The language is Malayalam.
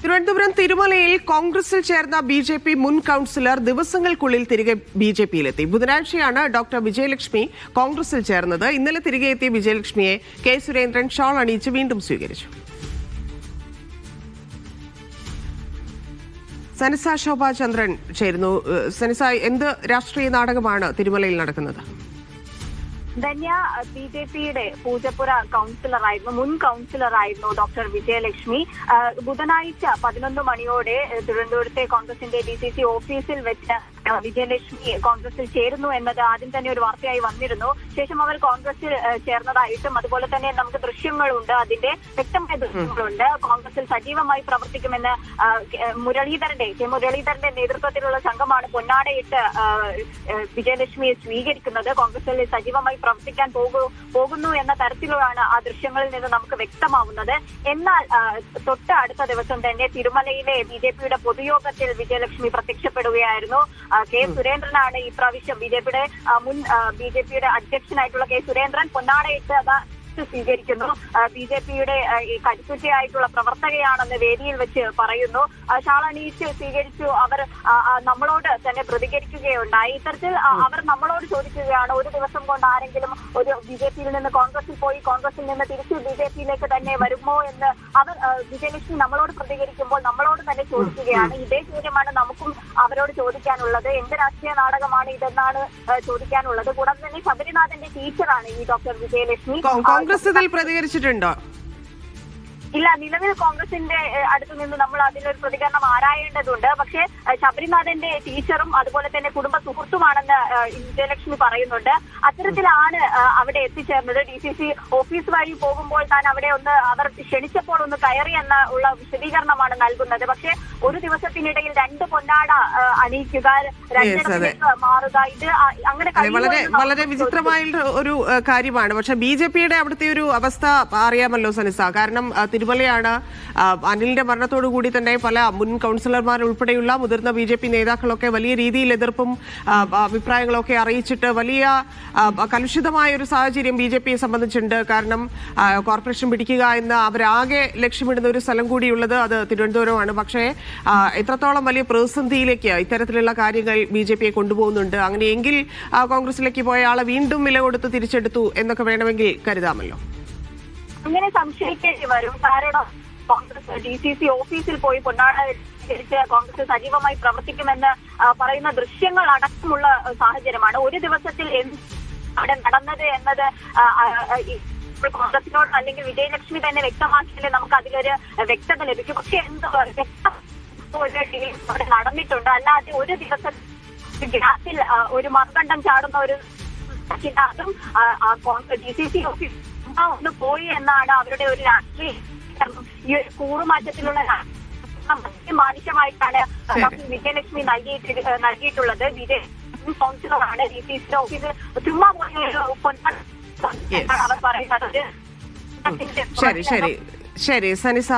തിരുവനന്തപുരം തിരുമലയിൽ കോൺഗ്രസിൽ ചേർന്ന ബി ജെ പി മുൻ കൌൺസിലർ ദിവസങ്ങൾക്കുള്ളിൽ തിരികെ ബി ജെ പിയിലെത്തി. ബുധനാഴ്ചയാണ് ഡോക്ടർ വിജയലക്ഷ്മി കോൺഗ്രസിൽ ചേർന്നത്. ഇന്നലെ തിരികെ എത്തിയ വിജയലക്ഷ്മിയെ കെ സുരേന്ദ്രൻ ഷാൾ അണിയിച്ച് വീണ്ടും സ്വീകരിച്ചു. സനിസ ശോഭാചന്ദ്രൻ ചേരുന്നു. സനസ എന്ത് രാഷ്ട്രീയ നാടകമാണ് തിരുമലയിൽ നടക്കുന്നത്? ധന്യ ബി ജെ പിയുടെ പൂജപ്പുര കൗൺസിലറായിരുന്നു മുൻ കൗൺസിലറായിരുന്നു ഡോക്ടർ വിജയലക്ഷ്മി. ബുധനാഴ്ച പതിനൊന്ന് മണിയോടെ തിരുവനന്തപുരത്തെ കോൺഗ്രസിന്റെ ഡി സി സി ഓഫീസിൽ വെച്ച് വിജയലക്ഷ്മി കോൺഗ്രസിൽ ചേരുന്നു എന്നത് ആദ്യം തന്നെ ഒരു വാർത്തയായി വന്നിരുന്നു. ശേഷം അവർ കോൺഗ്രസിൽ ചേർന്നതായിട്ടും അതുപോലെ തന്നെ നമുക്ക് ദൃശ്യങ്ങളുണ്ട്. അതിന്റെ വ്യക്തമായ ദൃശ്യങ്ങളുണ്ട്. കോൺഗ്രസിൽ സജീവമായി പ്രവർത്തിക്കുമെന്ന് മുരളീധരന്റെ കെ മുരളീധരന്റെ നേതൃത്വത്തിലുള്ള സംഘമാണ് പൊന്നാടയിട്ട് വിജയലക്ഷ്മിയെ സ്വീകരിക്കുന്നത്. കോൺഗ്രസിൽ സജീവമായി പ്രവർത്തിക്കാൻ പോകു പോകുന്നു എന്ന തരത്തിലാണ് ആ ദൃശ്യങ്ങളിൽ നിന്ന് നമുക്ക് വ്യക്തമാവുന്നത്. എന്നാൽ തൊട്ട് അടുത്ത ദിവസം തന്നെ തിരുമലയിലെ ബി ജെ പിയുടെ പൊതുയോഗത്തിൽ വിജയലക്ഷ്മി പ്രത്യക്ഷപ്പെടുകയായിരുന്നു. കെ സുരേന്ദ്രനാണ് ഈ പ്രാവശ്യം ബി ജെ പിയുടെ മുൻ ബി ജെ പിയുടെ അധ്യക്ഷനായിട്ടുള്ള കെ സുരേന്ദ്രൻ. പൊന്നാടയിട്ട് അതാ സ്വീകരിക്കുന്നു. ബി ജെ പിയുടെ കരുത്തുറ്റയായിട്ടുള്ള പ്രവർത്തകയാണെന്ന് വേദിയിൽ വെച്ച് പറയുന്നു. ഷാൾ സ്വീകരിച്ചു. അവർ നമ്മളോട് തന്നെ പ്രതികരിക്കുകയുണ്ടായി. ഇത്തരത്തിൽ അവർ നമ്മളോട് ചോദിക്കുകയാണ് ഒരു ദിവസം കൊണ്ട് ആരെങ്കിലും ഒരു ബി ജെ പിയിൽ നിന്ന് കോൺഗ്രസിൽ പോയി കോൺഗ്രസിൽ നിന്ന് തിരിച്ചു ബി ജെ പിയിലേക്ക് തന്നെ വരുമോ എന്ന് അവർ വിജയലക്ഷ്മി നമ്മളോട് പ്രതികരിക്കുമ്പോൾ നമ്മളോട് തന്നെ ചോദിക്കുകയാണ്. ഇതേ ചോദ്യമാണ് നമുക്കും അവരോട് ചോദിക്കാനുള്ളത്. എന്ത് രാഷ്ട്രീയ നാടകമാണ് ഇതെന്നാണ് ചോദിക്കാനുള്ളത്. കൂടാതെ തന്നെ ശബരിനാഥന്റെ ടീച്ചറാണ് ഈ ഡോക്ടർ വിജയലക്ഷ്മി. കോൺഗ്രസ് ഇതിൽ പ്രതികരിച്ചിട്ടുണ്ടോ? ഇല്ല നിലവിൽ കോൺഗ്രസിന്റെ അടുത്തു നിന്ന് നമ്മൾ അതിനൊരു പ്രതികരണം ആരായേണ്ടതുണ്ട്. പക്ഷേ ശബരിനാഥന്റെ ടീച്ചറും അതുപോലെ തന്നെ കുടുംബ സുഹൃത്തുമാണെന്ന് വിജയലക്ഷ്മി പറയുന്നുണ്ട്. അത്തരത്തിലാണ് അവിടെ എത്തിച്ചേർന്നത്. ഡി സി സി ഓഫീസ് വഴി പോകുമ്പോൾ താൻ അവിടെ ഒന്ന് അവർ ക്ഷണിച്ചപ്പോൾ ഒന്ന് കയറി എന്ന ഉള്ള വിശദീകരണമാണ് നൽകുന്നത്. പക്ഷേ ഒരു ദിവസത്തിനിടയിൽ രണ്ട് പൊന്നാട അണിയിക്കുക രണ്ടിടത്തിലേക്ക് മാറുക ഇത് അങ്ങനെ വളരെ വളരെ വിചിത്രമായ ഒരു കാര്യമാണ്. പക്ഷെ ബി ജെ പിയുടെ അവിടുത്തെ ഒരു അവസ്ഥ അറിയാമല്ലോ സനിസ. കാരണം തിരുമലയാണ് അനിലിന്റെ കൂടി തന്നെ പല മുൻ കൗൺസിലർമാർ ഉൾപ്പെടെയുള്ള മുതിർന്ന ബി നേതാക്കളൊക്കെ വലിയ രീതിയിൽ എതിർപ്പും അഭിപ്രായങ്ങളൊക്കെ അറിയിച്ചിട്ട് വലിയ കലുഷിതമായ ഒരു സാഹചര്യം ബി ജെ പിയെ സംബന്ധിച്ചുണ്ട് കാരണം കോർപ്പറേഷൻ പിടിക്കുക എന്ന് അവരാകെ ലക്ഷ്യമിടുന്ന ഒരു സ്ഥലം കൂടിയുള്ളത് അത് തിരുവനന്തപുരമാണ്. പക്ഷേ എത്രത്തോളം വലിയ പ്രതിസന്ധിയിലേക്ക് ഇത്തരത്തിലുള്ള കാര്യങ്ങൾ ബി ജെ പിയെ കൊണ്ടുപോകുന്നുണ്ട്. അങ്ങനെയെങ്കിൽ കോൺഗ്രസിലേക്ക് പോയ ആളെ വീണ്ടും വില കൊടുത്ത് തിരിച്ചെടുത്തു എന്നൊക്കെ വേണമെങ്കിൽ കരുതാമല്ലോ. അങ്ങനെ സംശയിക്കേണ്ടി വരും. കാരണം കോൺഗ്രസ് ഡി സി സി ഓഫീസിൽ പോയി പൊന്നാട കോൺഗ്രസ് സജീവമായി പ്രവർത്തിക്കുമെന്ന് പറയുന്ന ദൃശ്യങ്ങൾ അടക്കമുള്ള സാഹചര്യമാണ്. ഒരു ദിവസത്തിൽ എന്ത് അവിടെ നടന്നത് എന്നത് കോൺഗ്രസിനോട് അല്ലെങ്കിൽ വിജയലക്ഷ്മി തന്നെ വ്യക്തമാക്കിയാലേ നമുക്ക് അതിലൊരു വ്യക്തത ലഭിക്കും. പക്ഷെ എന്ത് ഒരു അവിടെ നടന്നിട്ടുണ്ട്. അല്ലാതെ ഒരു ദിവസത്തിൽ ഗ്യാസിൽ ഒരു മർദ്ദണ്ഡം ചാടുന്ന ഒരു അതും ഡി സി സി ഓഫീസ് ഒന്ന് പോയി എന്നാണ് അവരുടെ ഒരു രാഷ്ട്രീയ ഈ ഒരു കൂറുമാറ്റത്തിലുള്ള മാനുഷ്യമായിട്ടാണ് വിജയലക്ഷ്മി നൽകിയിട്ട് നൽകിയിട്ടുള്ളത്. വിജയ കൗൺസിലറാണ് ഡി സി സി ഓഫീസ് ചുമ്മാ. അവർ പറയുന്നത്. ശരി ശരി. ശരി സനിസ.